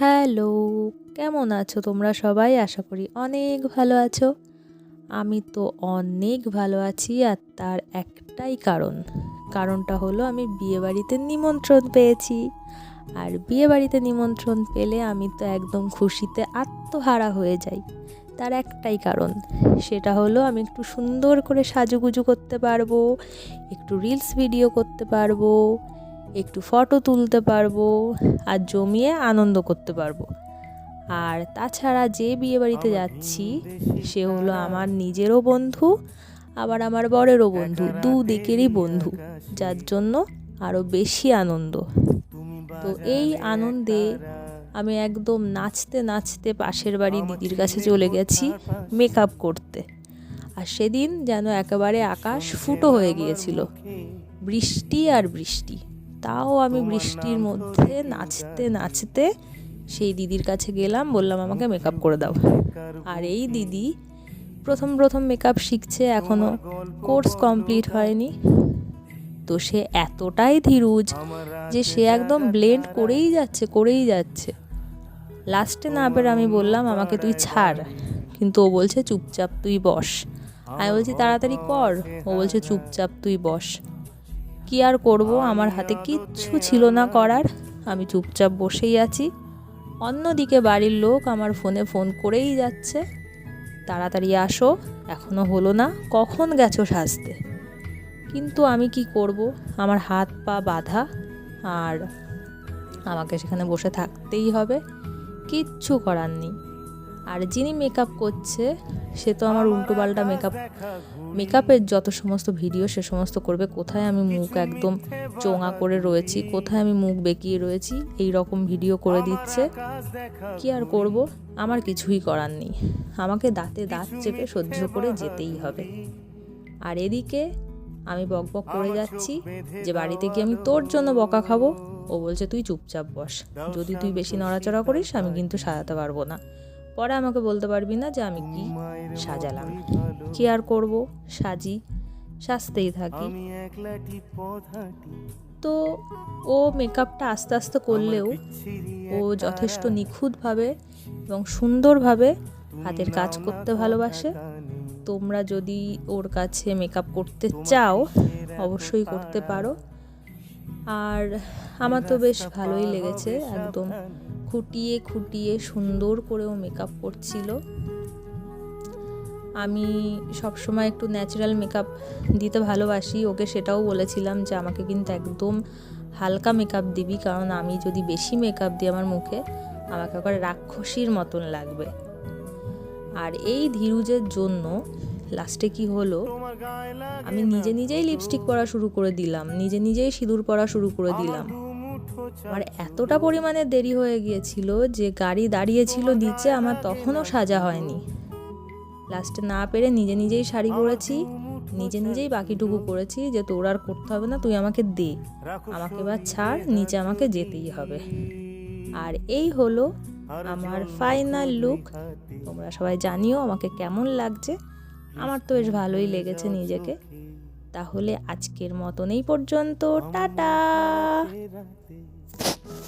Hello, কেমন আছো তোমরা সবাই? আশা করি অনেক ভালো আছো। আমি তো অনেক ভালো আছি আর তার একটাই কারণ। কারণটা হলো আমি বিয়েবাড়িতে নিমন্ত্রণ পেয়েছি। আর বিয়েবাড়িতে নিমন্ত্রণ পেলে আমি তো একদম খুশিতে আত্মহারা হয়ে যাই। তার একটাই কারণ, সেটা হলো আমি একটু সুন্দর করে সাজুগুজু করতে পারব, একটু রিলস ভিডিও করতে পারব একটু ফটো তুলতে পারব আর জমিয়ে আনন্দ করতে পারব। আর তাছাড়া যে বিয়ে বাড়িতে যাচ্ছি সে হলো আমার নিজেরও বন্ধু আবার আমার বরেরও বন্ধু দুদিকেরই বন্ধু যার জন্য আরও বেশি আনন্দ। তো এই আনন্দে আমি একদম নাচতে নাচতে পাশের বাড়ি দিদির কাছে চলে গেছি মেকআপ করতে। আর সেদিন যেন একেবারে আকাশ ফুটো হয়ে গিয়েছিল। বৃষ্টি আর বৃষ্টি। তাও আমি বৃষ্টির মধ্যে নাচতে নাচতে সেই দিদির কাছে গেলাম, বললাম, আমাকে মেকআপ করে দাও। আর এই দিদি প্রথম প্রথম মেকআপ শিখছে এখনও কোর্স কমপ্লিট হয়নি। তো সে এতটাই ধীরুজ যে সে একদম ব্লেন্ড করেই যাচ্ছে করেই যাচ্ছে। লাস্টে না পেরে আমি বললাম, আমাকে তুই ছাড়। কিন্তু ও বলছে, চুপচাপ তুই বস। আমি বলছি, তাড়াতাড়ি কর। ও বলছে, চুপচাপ তুই বস। কি আর করব? আমার হাতে কিচ্ছু ছিল না করার। আমি চুপচাপ বসেই আছি। অন্যদিকে বাড়ির লোক আমার ফোনে ফোন করেই যাচ্ছে। তাড়াতাড়ি আসো এখনও হলো না, কখন গেছো সাজতে? কিন্তু আমি কি করব? আমার হাত পা বাঁধা, আর আমাকে সেখানে বসে থাকতেই হবে। কিচ্ছু করার নেই। আর যিনি মেকআপ করছে, সে তো আমার উল্টো পাল্টা মেকআপ মেকআপের যত সমস্ত ভিডিও সে সমস্ত করবে। কোথায় আমি মুখ একদম চোঙা করে রয়েছি? কোথায় আমি মুখ বেঁকিয়ে রয়েছি? এই রকম ভিডিও করে দিচ্ছে। কি আর করব? আমার কিছুই করার নেই। আমাকে দাঁতে দাঁত চেপে সহ্য করে যেতেই হবে। আর এদিকে আমি বক বক করে যাচ্ছি যে, বাড়িতে গিয়ে আমি তোর জন্য বকা খাব? ও বলছে, তুই চুপচাপ বস। যদি তুই বেশি নড়াচড়া করিস, আমি কিন্তু সাজাতে পারব না। পরে আমাকে বলতে পারবি না যে আমি কি সাজালাম। কি আর করব? সাজি সাজতেই থাকি। তো ও মেকআপটা আস্তে আস্তে করলেও ও যথেষ্ট নিখুঁতভাবে এবং সুন্দরভাবে হাতের কাজ করতে ভালোবাসে। তোমরা যদি ওর কাছে মেকআপ করতে চাও অবশ্যই করতে পারো। আর আমার তো বেশ ভালোই লেগেছে একদম খুঁটিয়ে খুঁটিয়ে সুন্দর করেও মেকআপ করছিল। আমি সবসময় একটু ন্যাচারাল মেকআপ দিতে ভালোবাসি, ওকে সেটাও বলেছিলাম যে, আমাকে কিন্তু একদম হালকা মেকআপ দিবি, কারণ আমি যদি বেশি মেকআপ দিই আমার মুখে, আমাকে একবার রাক্ষসীর মতন লাগবে। আর এই ধীরুজের জন্য লাস্টে কি হলো? আমি নিজে নিজেই লিপস্টিক পরা শুরু করে দিলাম, নিজে নিজেই সিঁদুর পরা শুরু করে দিলাম। আমার এতটা পরিমাণে দেরি হয়ে গিয়েছিল যে গাড়ি দাঁড়িয়েছিল নিচে, আমার তখনও সাজা হয়নি। লাস্টে না পেরে নিজে নিজেই শাড়ি পরেছি, নিজে নিজেই বাকিটুকু করেছি যে তোর আর করতে হবে না, তুই আমাকে দে। আমাকে এবার ছাড়, নিচে আমাকে যেতেই হবে। আর এই হলো আমার ফাইনাল লুক তোমরা সবাই জানিও আমাকে কেমন লাগছে। আমার তো বেশ ভালোই লেগেছে নিজেকে। তাহলে আজকের মতন এই পর্যন্ত টাটা।